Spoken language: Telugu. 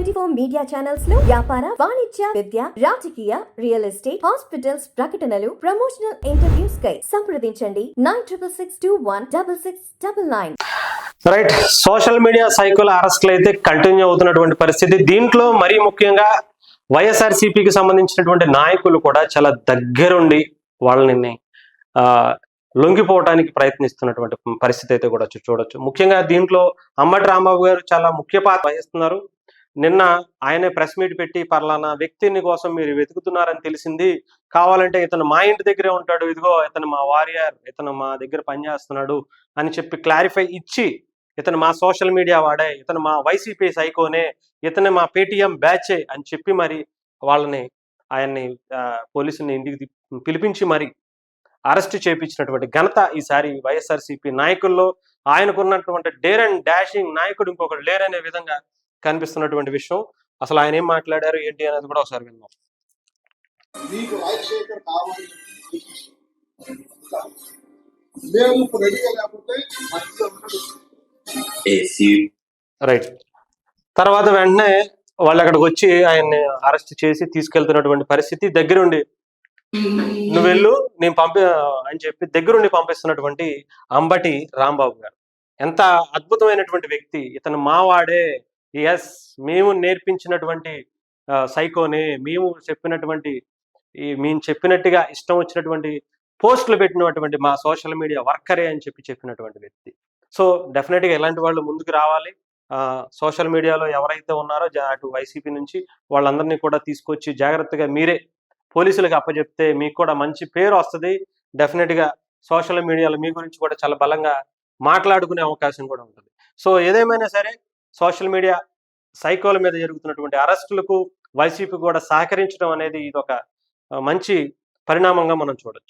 ట్వంటీ ఫోర్ మీడియా ఛానల్స్లో వ్యాపార వాణిజ్య విద్య రాజకీయ రియల్ ఎస్టేట్ హాస్పిటల్స్ ప్రకటనలు ప్రమోషనల్ ఇంటర్వ్యూస్ కై సంప్రదించండి. Nine triple six two one double six double nine. Right. Social media సైకోల అరెస్టులు అయితే కంటిన్యూ అవుతున్నటువంటి పరిస్థితి. దీంట్లో మరీ ముఖ్యంగా వైఎస్ఆర్సీపీకి సంబంధించినటువంటి నాయకులు కూడా చాలా దగ్గరుండి వాళ్ళని లొంగిపోవడానికి ప్రయత్నిస్తున్నటువంటి పరిస్థితి అయితే కూడా చూడొచ్చు. ముఖ్యంగా దీంట్లో అమ్మటి రాంబాబు గారు చాలా ముఖ్య పాత్ర వహిస్తున్నారు. నిన్న ఆయనే ప్రెస్ మీట్ పెట్టి పర్లానా వ్యక్తిని కోసం మీరు వెతుకుతున్నారని తెలిసింది. కావాలంటే ఇతను మా ఇంటి దగ్గరే ఉంటాడు. ఇదిగో ఇతను మా వారియర్ ఇతను మా దగ్గర పనిచేస్తున్నాడు అని చెప్పి క్లారిఫై ఇచ్చి ఇతను మా సోషల్ మీడియా వాడే ఇతను మా వైసీపీ సైకోనే ఇతను మా పేటిఎం బ్యాచే అని చెప్పి మరి వాళ్ళని ఆయన్ని పోలీసుని ఇంటికి పిలిపించి మరి అరెస్ట్ చేపించినటువంటి ఘనత ఈసారి వైఎస్ఆర్సీపీ నాయకుల్లో. ఆయనకున్నటువంటి డేర్ అండ్ డాషింగ్ నాయకుడు ఇంకొకటి లేరనే విధంగా కనిపిస్తున్నటువంటి విషయం. అసలు ఆయన ఏం మాట్లాడారు? ఏంటి అనేది కూడా ఒకసారి విన్నాం. మీకు రాజశేఖర్ కావాలి మేము రెడీగా లేకపోతే రైట్ తర్వాత వెంటనే వాళ్ళు అక్కడికి వచ్చి ఆయన్ని అరెస్ట్ చేసి తీసుకెళ్తున్నటువంటి పరిస్థితి దగ్గరుండి. నువ్వు వెళ్ళు నేను పంపి అని చెప్పి దగ్గరుండి పంపిస్తున్నటువంటి అంబటి రాంబాబు గారు. ఎంత అద్భుతమైనటువంటి వ్యక్తి. ఇతను మావాడే ఎస్ మేము నేర్పించినటువంటి సైకోని మేము చెప్పినటువంటి ఈ మేము చెప్పినట్టుగా ఇష్టం వచ్చినటువంటి పోస్టులు పెట్టినటువంటి మా సోషల్ మీడియా వర్కరే అని చెప్పి చెప్పినటువంటి వ్యక్తి. సో డెఫినెట్గా ఇలాంటి వాళ్ళు ముందుకు రావాలి. సోషల్ మీడియాలో ఎవరైతే ఉన్నారో అటు వైసీపీ నుంచి వాళ్ళందరినీ కూడా తీసుకొచ్చి జాగ్రత్తగా మీరే పోలీసులకు అప్పచెప్తే మీకు కూడా మంచి పేరు వస్తుంది. డెఫినెట్గా సోషల్ మీడియాలో మీ గురించి కూడా చాలా బలంగా మాట్లాడుకునే అవకాశం కూడా ఉంటుంది. సో ఏదేమైనా సరే సోషల్ మీడియా సైకోల మీద జరుగుతున్నటువంటి అరెస్టులకు వైసీపీ కూడా సహకరించడం అనేది ఇది ఒక మంచి పరిణామంగా మనం చూడొచ్చు.